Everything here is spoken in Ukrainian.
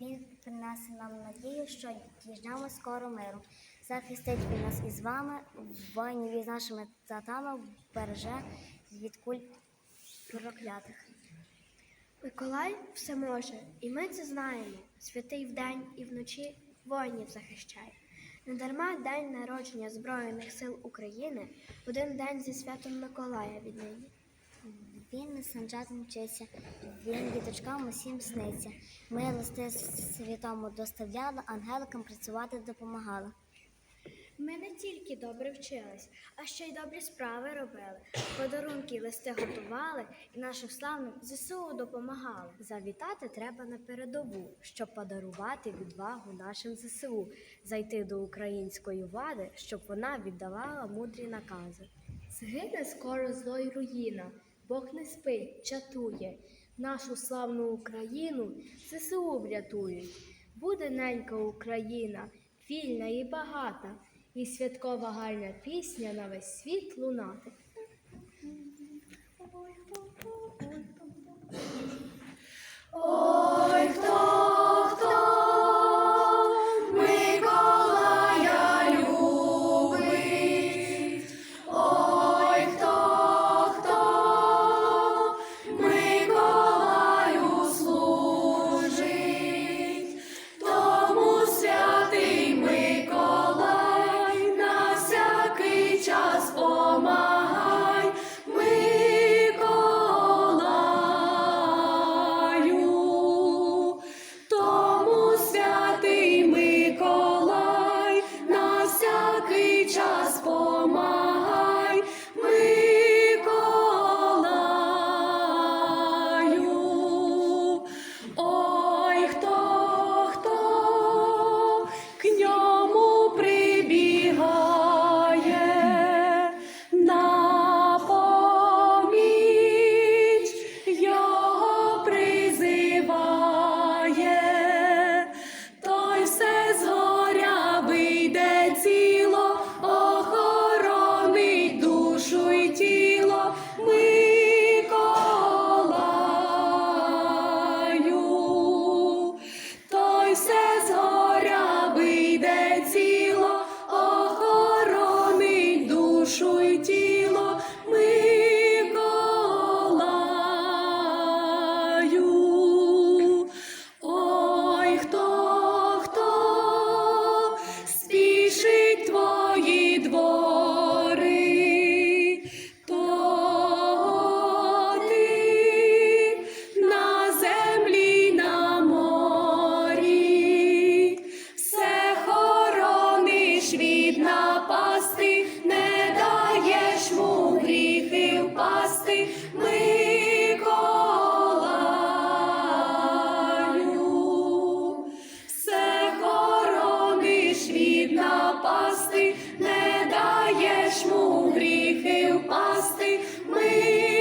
Він принесе нам надію, що діждемо скоро миру. Захистить він нас із вами, воїнів із нашими татами береже від куль проклятих. Миколай все може, і ми це знаємо. Святий вдень і вночі воїнів захищає. Недарма день народження Збройних сил України один день зі святом Миколая віднині. Він вчиться, він діточкам усім сниться. Ми листи світому доставляли, ангеликам працювати допомагали. Ми не тільки добре вчились, а ще й добрі справи робили. Подарунки й листи готували і нашим славним ЗСУ допомагали. Завітати треба на передову, щоб подарувати відвагу нашим ЗСУ, зайти до української влади, щоб вона віддавала мудрі накази. Згине скоро зло й руїна, Бог не спить, чатує. Нашу славну Україну ЗСУ врятують. Буде ненька Україна, вільна і багата, і святкова гальна пісня на весь світ лунати. бори, на землі, на морі, все хорониш від напасти, не даєш му гріхи впасти. Ми йому у гріхи впасти ми.